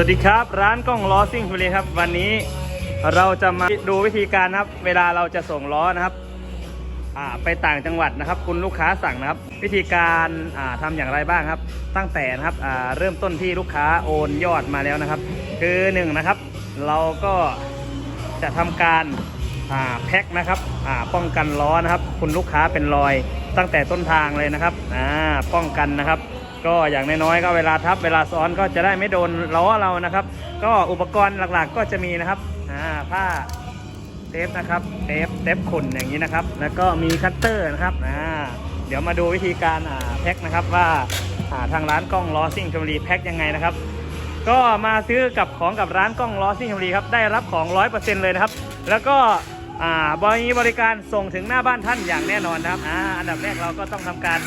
วัสดีครับ ร้านกล้องล้อซิ่งชลบุรีครับ วันนี้เราจะมาดูวิธีการนะครับ เวลาเราจะส่งล้อนะครับไปต่างจังหวัดนะครับ คุณลูกค้าสั่งนะครับ วิธีการอ่าทำอย่างไรบ้างครับ ตั้งแต่นะครับเริ่มต้นที่ลูกค้าโอนยอดมาแล้วนะครับ คือหนึ่งนะครับ เราก็จะทำการแพ็คนะครับป้องกันล้อนะครับ คุณลูกค้าเป็นรอยตั้งแต่ต้นทางเลยนะครับป้องกันนะครับ ก็อย่างน้อยๆก็เวลาทับเวลาซ้อนก็จะได้ไม่โดนล้อเรานะครับ ก็อุปกรณ์หลักๆก็จะมีนะครับอ่าผ้าเทปนะครับเทปเทปขุนอย่างนี้นะครับ แล้วก็มีคัตเตอร์นะครับอ่าเดี๋ยวมาดูวิธีการแพ็คนะครับว่าทางร้านกล้องล้อซิ่งชลบุรีแพ็คยังไงนะครับ ก็มาซื้อกับของกับร้านกล้องล้อซิ่งชลบุรีครับได้รับของ 100%เลยนะครับ แล้วก็อ่าบริบริการส่งถึงหน้าบ้านท่านอย่างแน่นอนนะครับอ่าอันดับแรกเราก็ต้องทำการ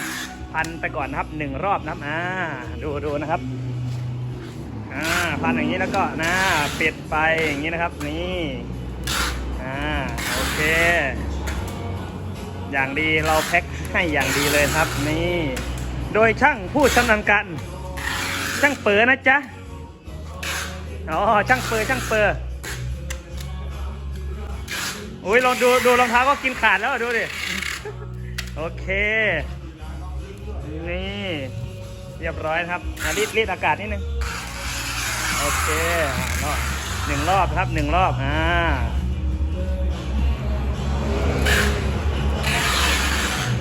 พันไปก่อนนะครับหนึ่งรอบนะครับอ่าดูดูนะครับอ่าพันอย่างนี้แล้วก็นะปิดไปอย่างนี้นะครับนี่อ่าโอเค อย่างดีเราแพ็คให้อย่างดีเลยครับนี่ โดยช่างผู้ชำนาญการช่างเปิดนะจ๊ะอ๋อช่างเปอร์ช่างเปอร์อุ้ยลองดูดูรองเท้าก็กินขาดแล้วดูดิ โอเค นี่ เรียบร้อยครับอะรีดรีดอากาศนิดนึง โอเคอะรอบหนึ่งรอบครับหนึ่งรอบอ่า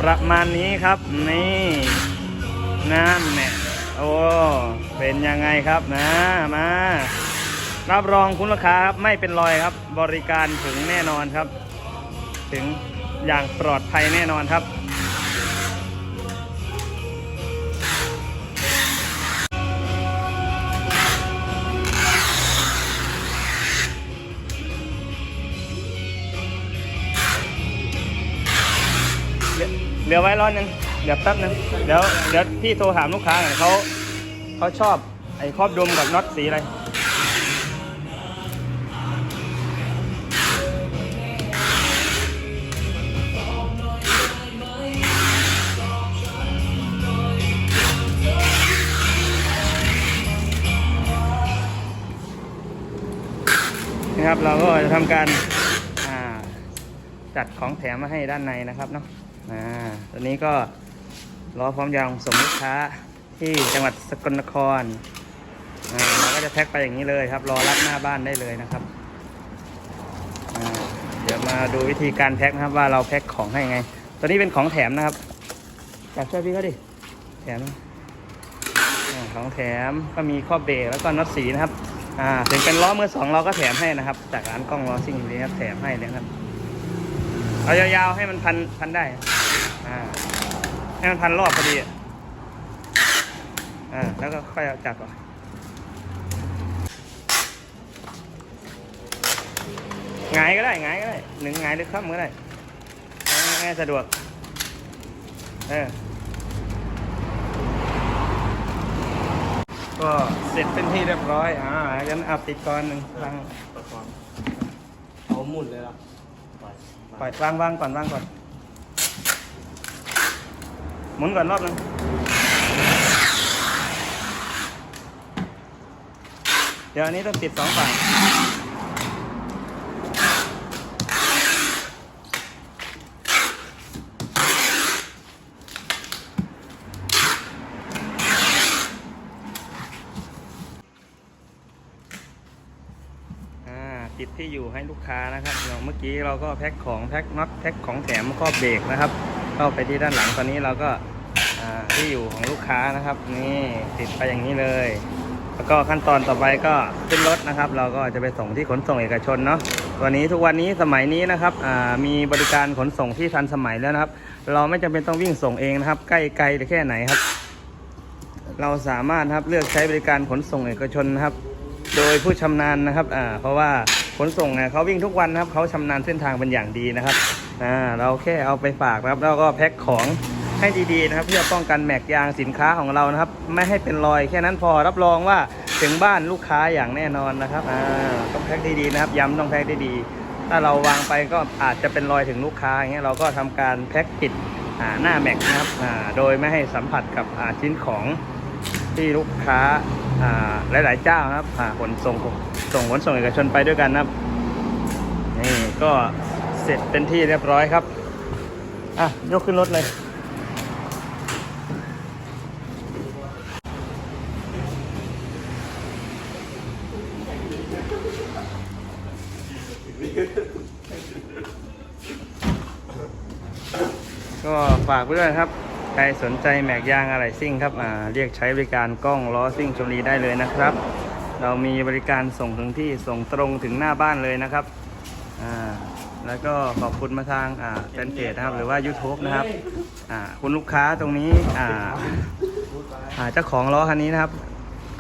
ประมาณนี้ครับ นี่นั่นเนี่ยโอ้เป็นยังไงครับนะมารับรองคุณลูกค้าครับไม่เป็นรอยครับ บริการถึงแน่นอนครับ ถึงอย่างปลอดภัยแน่นอนครับ เหลือไว้ร้อนนึงเดี๋ยวแป๊บนึงเดี๋ยวเดี๋ยวพี่โทรถามลูกค้าหน่อยเขาเขาชอบไอ้ครอบดมกับน็อตสีอะไรนะครับเราก็จะทำการจัดของแถมมาให้ด้านในนะครับเนาะ อ่าตอนนี้ก็รอพร้อมยางส่งลูกค้าที่จังหวัดสกลนครอ่าเราก็จะแพ็คไปอย่างนี้เลยครับ รอรับหน้าบ้านได้เลยนะครับอ่าเดี๋ยวมาดูวิธีการแพ็คนะครับว่าเราแพ็คของให้ไง ตัวนี้เป็นของแถมนะครับจับช่วยพี่เขาดิแถมอ่าของแถมก็มีข้อเบรกแล้วก็น็อตสีนะครับ อ่าถึงเป็นล้อมือสองเราก็แถมให้นะครับ จากร้านกล้องล้อซิ่งนี้ครับแถมให้เลยครับ เอายาวๆให้มันพันพันได้ อ่า ให้มันพันรอบพอดี อ่า แล้วก็ค่อยจับก่อนหงายก็ได้หงายก็ได้หนึ่งหงายหรือข้ามก็ได้ง่ายสะดวก เออ ก็เสร็จเป็นที่เรียบร้อย อ่างั้นอัพติดก่อนหนึ่งวางเอาหมุนเลยล่อย ปล่อยวางวางก่อนวางก่อน หมุนก่อนรอบหนึงเดี๋ยวอันนี้ต้องติดสองฝั่ง ที่อยู่ให้ลูกค้านะครับเรางเมื่อกี้เราก็แพ็คของแพ็คน็อตแพ็คของแถมข้อเบรกนะครับเข้าไปที่ด้านหลังตอนนี้เราก็ที่อยู่ของลูกค้านะครับ นี่ติดไปอย่างนี้เลย แล้วก็ขั้นตอนต่อไปก็ขึ้นรถนะครับ เราก็จะไปส่งที่ขนส่งเอกชนเนาะวันนี้ทุกวันนี้สมัยนี้นะครับมีบริการขนส่งที่ทันสมัยแล้วนะครับ เราไม่จำเป็นต้องวิ่งส่งเองนะครับ ใกล้ไกลหรือแค่ไหนครับ เราสามารถครับเลือกใช้บริการขนส่งเอกชนนะครับ โดยผู้ชำนาญนะครับอ่าเพราะว่าขนส่งเนี่ยเขาวิ่งทุกวันนะครับเขาชำนาญเส้นทางเป็นอย่างดีนะครับอ่าเราแค่เอาไปฝากนะครับ แล้วก็แพ็คของให้ดีๆนะครับ เพื่อป้องกันแม็กยางสินค้าของเรานะครับ ไม่ให้เป็นรอยแค่นั้นพอรับรองว่าถึงบ้านลูกค้าอย่างแน่นอนนะครับอ่าต้องแพ็คดีๆนะครับย้ำต้องแพ็คด้ดีถ้าเราวางไปก็อาจจะเป็นรอยถึงลูกค้าอย่างเงี้ยเราก็ทำการแพ็คปิดอ่าหน้าแม็กนะครับอ่าโดยไม่ให้สัมผัสกับอ่าชิ้นของที่ลูกค้า หลายๆเจ้านะครับขนส่งส่งขนส่งเอกชนไปด้วยกันนะครับนี่ก็เสร็จเป็นที่เรียบร้อยครับอะยกขึ้นรถเลยก็ฝากไว้ด้วยครับ ใครสนใจแม็กยางอะไรซิ่งครับอ่าเรียกใช้บริการกล้องล้อซิ่งชมรีได้เลยนะครับ เรามีบริการส่งถึงที่ส่งตรงถึงหน้าบ้านเลยนะครับอ่าแล้วก็ขอบคุณมาทางอ่าแฟนเพจนะครับหรือว่า YouTube นะครับอ่าคุณลูกค้าตรงนี้อ่าอ่าเจ้าของล้อคันนี้นะครับ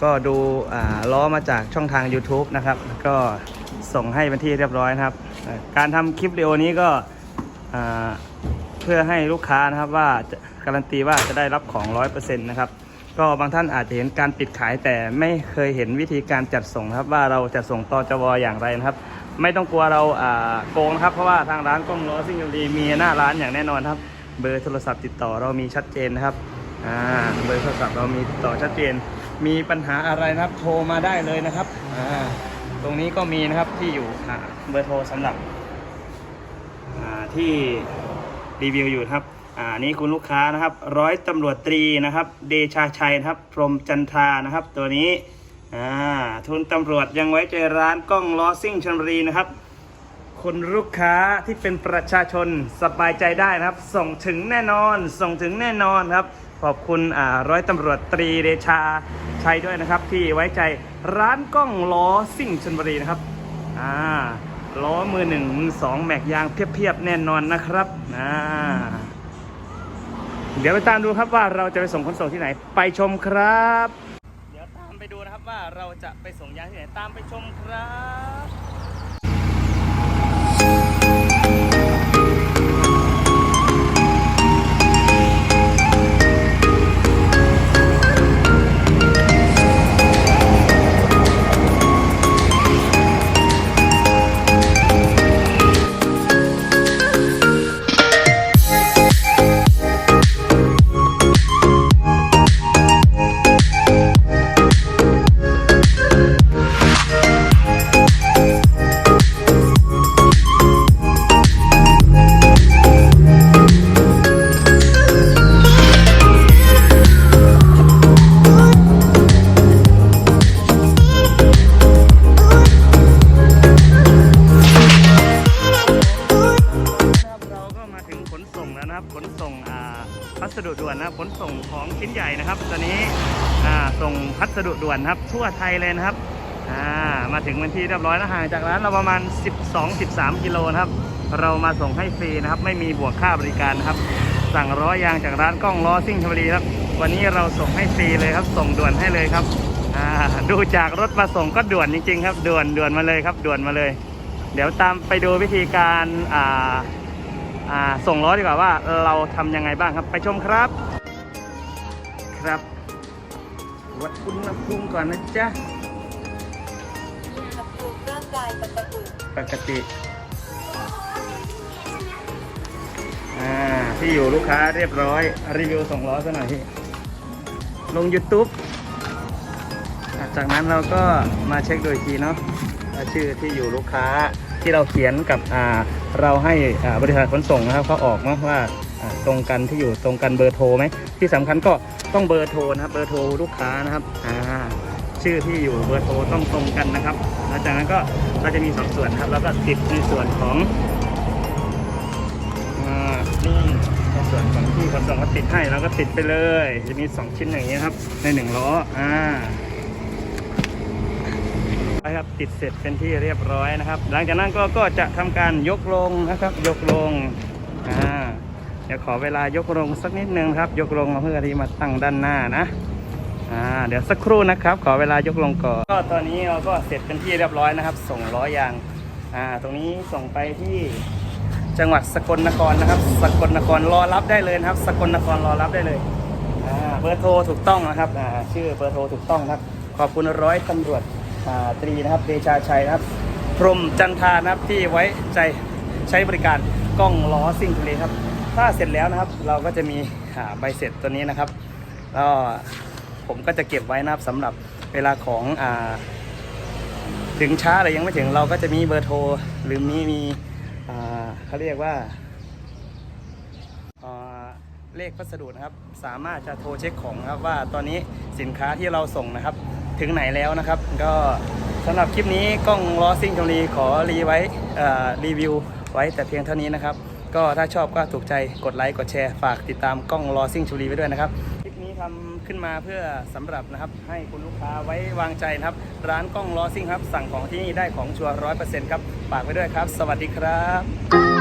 ก็ดูอ่าล้อมาจากช่องทาง YouTube นะครับ ก็ส่งให้เป็นที่เรียบร้อยนะครับ การทำคลิปวิดีโอนี้ก็อ่า เพื่อให้ลูกค้านะครับว่าการันตีว่าจะได้รับของ 100%นะครับก็บางท่านอาจจะเห็นการปิดขายแต่ไม่เคยเห็นวิธีการจัดส่งครับว่าเราจะส่งต่อจวอย่างไรนะครับ ไม่ต้องกลัวเราโกงนะครับ เพราะว่าทางร้านกล้องล้อซิ่งยนดีมีหน้าร้านอย่างแน่นอนครับ เบอร์โทรศัพท์ติดต่อเรามีชัดเจนนะครับอ่าเบอร์โทรศัพท์เรามีติดต่อชัดเจน มีปัญหาอะไรนะครับโทรมาได้เลยนะครับอ่าตรงนี้ก็มีนะครับที่อยู่อ่าเบอร์โทรสำหรับอ่าที่ รีวิวอยู่ครับอ่านี่คุณลูกค้านะครับ ร้อยตำรวจตรีนะครับ เดชาชัยนะครับ พรมจันทรานะครับ ตัวนี้อ่าทุนตำรวจยังไว้ใจร้านกล้องล้อซิ่งชลบุรีนะครับคุณลูกค้าที่เป็นประชาชนสบายใจได้นะครับ ส่งถึงแน่นอน ส่งถึงแน่นอนครับ ขอบคุณอ่าร้อยตำรวจตรีเดชาชัยด้วยนะครับ ที่ไว้ใจร้านกล้องล้อซิ่งชลบุรีนะครับอ่า ล้อมือหนึ่งมือสองแม็กยางเพียบๆแน่นอนนะครับนะเดี๋ยวไปตามดูครับว่าเราจะไปส่งคนส่งที่ไหน ไปชมครับ เดี๋ยวตามไปดูนะครับว่าเราจะไปส่งยางที่ไหนตามไปชมครับ วนครับ ทั่วไทยเลยนะครับอ่ามาถึงวันที่เรียบร้อยแล้วห่างจากร้านเราประมาณ 12-13 กิโลนะครับ เรามาส่งให้ฟรีนะครับ ไม่มีบวกค่าบริการนะครับ สั่งล้อยางจากร้านกล้องล้อซิ่งชลบุรีครับ วันนี้เราส่งให้ฟรีเลยครับ ส่งด่วนให้เลยครับอ่าดูจากรถมาส่งก็ด่วนจริง ๆ ครับ ด่วนด่วนมาเลยครับ ด่วนมาเลย เดี๋ยวตามไปดูวิธีการอ่าส่งล้อดีกว่าว่าเราทำยังไงบ้างครับไปชมครับ ครับ วัดอุณหภูมิก่อนนะจ๊ะอุณหภูมิร่างกายปกติปกติอ่าที่อยู่ลูกค้าเรียบร้อยรีวิวส่งล้อซะหน่อยพี่ลง YouTube อะจากนั้นเราก็มาเช็คโดยทีเนาะว่าชื่อที่อยู่ลูกค้าที่เราเขียนกับอ่าเราให้อ่าบริษัทขนส่งนะครับเขาออกเนาะว่าอ่าตรงกันที่อยู่ตรงกันเบอร์โทรไหมที่สำคัญก็ ต้องเบอร์โทรนะครับเบอร์โทรลูกค้านะครับอ่าชื่อที่อยู่เบอร์โทรต้องตรงกันนะครับหลังจากนั้นก็เราจะมีสองส่วนครับ แล้วก็ติดในส่วนของอ่านี่ส่วนของที่ขนส่งเขาติดให้เราก็ติดไปเลย จะมีสองชิ้นอย่างนี้ยครับ ในหนึ่งล้ออ่าไปครับติดเสร็จเป็นที่เรียบร้อยนะครับ หลังจากนั้นก็ก็จะทำการยกลงนะครับ ยกลงอ่า ดี๋ยวขอเวลายกลงสักนิดนึงครับ ยกลงเพื่อที่มาตั้งด้านหน้านะอ่าเดี๋ยวสักครู่นะครับ ขอเวลายกลงก่อนก็ตอนนี้เราก็เสร็จเป็นที่เรียบร้อยนะครับ ส่งล้อยางอ่าตรงนี้ส่งไปที่จังหวัดสกลนครนะครับ สกลนครรอรับได้เลยนะครับ สกลนครรอรับได้เลยอ่าเบอร์โทรถูกต้องนะครับอ่าชื่อเบอร์โทรถูกต้องครับ ขอบคุณร้อยตำรวจอ่าตรีนะครับเดชาชัยนะครับ พรหมจันทานะครับที่ไว้ใจใช้บริการกล้องล้อซิ่งทะเลครับ ถ้าเสร็จแล้วนะครับ เราก็จะมีใบเสร็จตัวนี้นะครับแล้วผมก็จะเก็บไว้นะครับสำหรับเวลาของอถึงช้าหรือยังไม่ถึงเราก็จะมีเบอร์โทรหรือมีมีเขาเรียกว่าเลขพัสดุนะครับ สามารถจะโทรเช็คของครับว่าตอนนี้สินค้าที่เราส่งนะครับ ถึงไหนแล้วนะครับ ก็สำหรับคลิปนี้กล้องล้อซิ่งชมรีขอรีไว้รีวิวไว้แต่เพียงเท่านี้นะครับ ก็ถ้าชอบก็ถูกใจกดไลค์กดแชร์ฝากติดตามกล้องลอซิ่งชุรีไว้ด้วยนะครับคลิปนี้ทำขึ้นมาเพื่อสำหรับนะครับให้คุณลูกค้าไว้วางใจนะครับ ร้านกล้องล้อซิ่งครับ สั่งของที่นี่ได้ของชัวร์ร้อยเปอร์เซ็นต์ครับฝากไว้ด้วยครับ สวัสดีครับ